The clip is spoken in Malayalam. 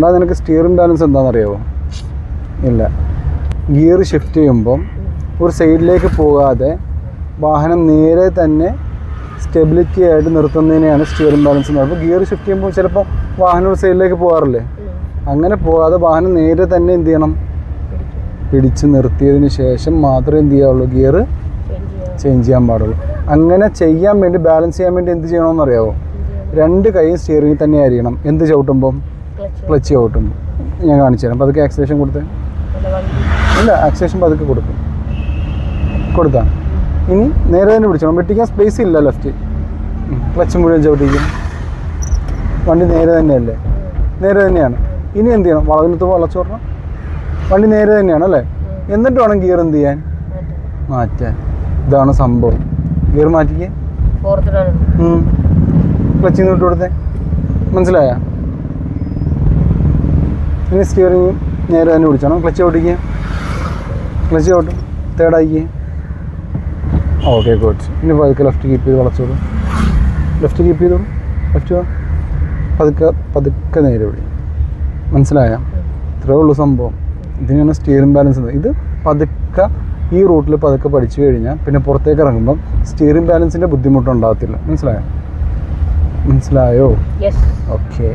എടാ നിനക്ക് സ്റ്റിയറിംഗ് ബാലൻസ് എന്താണെന്നറിയാമോ ഇല്ല. ഗിയർ ഷിഫ്റ്റ് ചെയ്യുമ്പം ഒരു സൈഡിലേക്ക് പോകാതെ വാഹനം നേരെ തന്നെ സ്റ്റെബിലിറ്റി ആയിട്ട് നിർത്തുന്നതിനെയാണ് സ്റ്റിയറിംഗ് ബാലൻസ് എന്ന് പറയുന്നത്. ഗിയർ ഷിഫ്റ്റ് ചെയ്യുമ്പോൾ ചിലപ്പോൾ വാഹനം ഒരു സൈഡിലേക്ക് പോകാറില്ലേ? അങ്ങനെ പോകാതെ വാഹനം നേരെ തന്നെ എന്ത് ചെയ്യണം? പിടിച്ച് നിർത്തിയതിന് ശേഷം മാത്രമേ എന്ത് ചെയ്യാവുള്ളൂ? ഗിയർ ചേഞ്ച് ചെയ്യാൻ പാടുള്ളൂ. അങ്ങനെ ചെയ്യാൻ വേണ്ടി ബാലൻസ് ചെയ്യാൻ വേണ്ടി എന്ത് ചെയ്യണമെന്ന് അറിയാവോ രണ്ട് കൈയും സ്റ്റിയറിംഗിൽ തന്നെ ആയിരിക്കണം എന്ത് ചവിട്ടുമ്പം? ക്ലച്ച്. ഔട്ടുണ്ട് ഞാൻ കാണിച്ചു തരാം. പതുക്കെ ആക്സിലേഷൻ കൊടുത്തേ. ഇല്ല ആക്സിലേഷൻ പതുക്കെ കൊടുക്കും. കൊടുത്താൽ ഇനി നേരെ തന്നെ പിടിച്ചോ വെട്ടിക്കാൻ സ്പേസ് ഇല്ല ലെഫ്റ്റ് ക്ലച്ച് മുഴുവൻ ചവിട്ടിക്കും വണ്ടി നേരെ തന്നെയല്ലേ? നേരെ തന്നെയാണ്. ഇനി എന്ത് ചെയ്യണം? വളവിനത്ത് വളച്ചു വിടണം വണ്ടി നേരെ തന്നെയാണ് അല്ലേ? എന്നിട്ട് വേണം ഗിയർ എന്ത് ചെയ്യാൻ? മാറ്റാൻ. ഇതാണ് സംഭവം. ഗിയർ മാറ്റിക്കേ. ക്ലച്ചിങ് തൊട്ട് കൊടുത്തേ. മനസ്സിലായ? ഇനി സ്റ്റിയറിങ് നേരെ തന്നെ പിടിച്ചോണം. ക്ലച്ച് ഓട്ടിക്കുക ക്ലച്ച് ഓട്ടും തേർഡ് തേർഡാക്കിയേ ഓക്കെ ഗുഡ് ഇനി പതുക്കെ ലെഫ്റ്റ് കീപ്പ് ചെയ്ത് വളച്ചോളൂ ലെഫ്റ്റ് കീപ്പ് ചെയ്തോളൂ ലെഫ്റ്റ് പതുക്കെ പതുക്കെ നേരെ പിടി. മനസ്സിലായ? ഇത്രേ ഉള്ളൂ സംഭവം. ഇതിനാണ് സ്റ്റിയറിംഗ് ബാലൻസ് ഇത് പതുക്കെ ഈ റൂട്ടിൽ പതുക്കെ പഠിച്ചു കഴിഞ്ഞാൽ പിന്നെ പുറത്തേക്ക് ഇറങ്ങുമ്പം സ്റ്റിയറിംഗ് ബാലൻസിന്റെ ബുദ്ധിമുട്ടുണ്ടാകത്തില്ല. മനസ്സിലായോ? മനസ്സിലായോ? ഓക്കെ